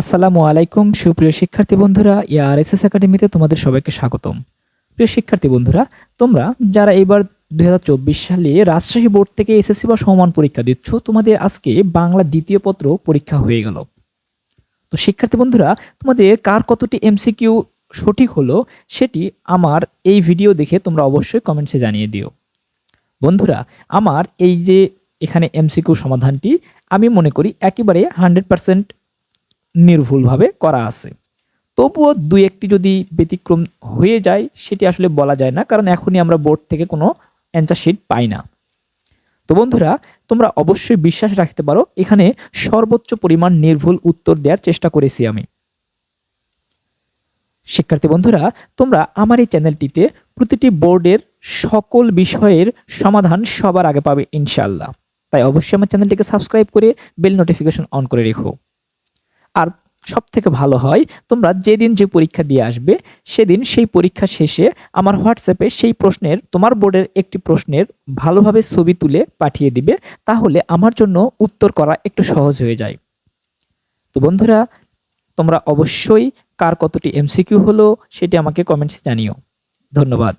আসসালামু আলাইকুম, সুপ্রিয় শিক্ষার্থী বন্ধুরা এস একাডেমিতে তোমাদের সবাইকে স্বাগতম। প্রিয় শিক্ষার্থী বন্ধুরা, তোমরা যারা এবার দু হাজার চব্বিশ সালে রাজশাহী বোর্ড থেকে এসএসসি বা সমান পরীক্ষা দিচ্ছ, তোমাদের আজকে বাংলা দ্বিতীয় পত্র পরীক্ষা হয়ে গেল। তো শিক্ষার্থী বন্ধুরা, তোমাদের কার কতটি এমসিকিউ সঠিক হলো, সেটি আমার এই ভিডিও দেখে তোমরা অবশ্যই কমেন্টসে জানিয়ে দিও। বন্ধুরা, আমার এই যে এখানে এমসিকিউ সমাধানটি, আমি মনে করি একেবারে হান্ড্রেড পার্সেন্ট নির্ভুলভাবে করা আছে। তবুও দুই একটি যদি ব্যতিক্রম হয়ে যায়, সেটি আসলে বলা যায় না, কারণ এখনই আমরা বোর্ড থেকে কোনো অ্যান্সার শিট পাই না। তো বন্ধুরা, তোমরা অবশ্যই বিশ্বাস রাখতে পারো, এখানে সর্বোচ্চ পরিমাণ নির্ভুল উত্তর দেওয়ার চেষ্টা করেছি আমি। শিক্ষার্থী বন্ধুরা, তোমরা আমার এই চ্যানেলটিতে প্রতিটি বোর্ডের সকল বিষয়ের সমাধান সবার আগে পাবে ইনশাল্লাহ তাই অবশ্যই আমার চ্যানেলটিকে সাবস্ক্রাইব করে বেল নোটিফিকেশন অন করে রেখো। আর সব থেকে ভালো হয়, তোমরা যেদিন যে পরীক্ষা দিয়ে আসবে, সেদিন সেই পরীক্ষা শেষে আমার হোয়াটসঅ্যাপে সেই প্রশ্নের, তোমার বোর্ডের একটি প্রশ্নের ভালোভাবে ছবি তুলে পাঠিয়ে দিবে, তাহলে আমার জন্য উত্তর করা একটু সহজ হয়ে যায়। তো বন্ধুরা, তোমরা অবশ্যই কার কতটি এমসিকিউ হলো সেটি আমাকে কমেন্টসে জানিও। ধন্যবাদ।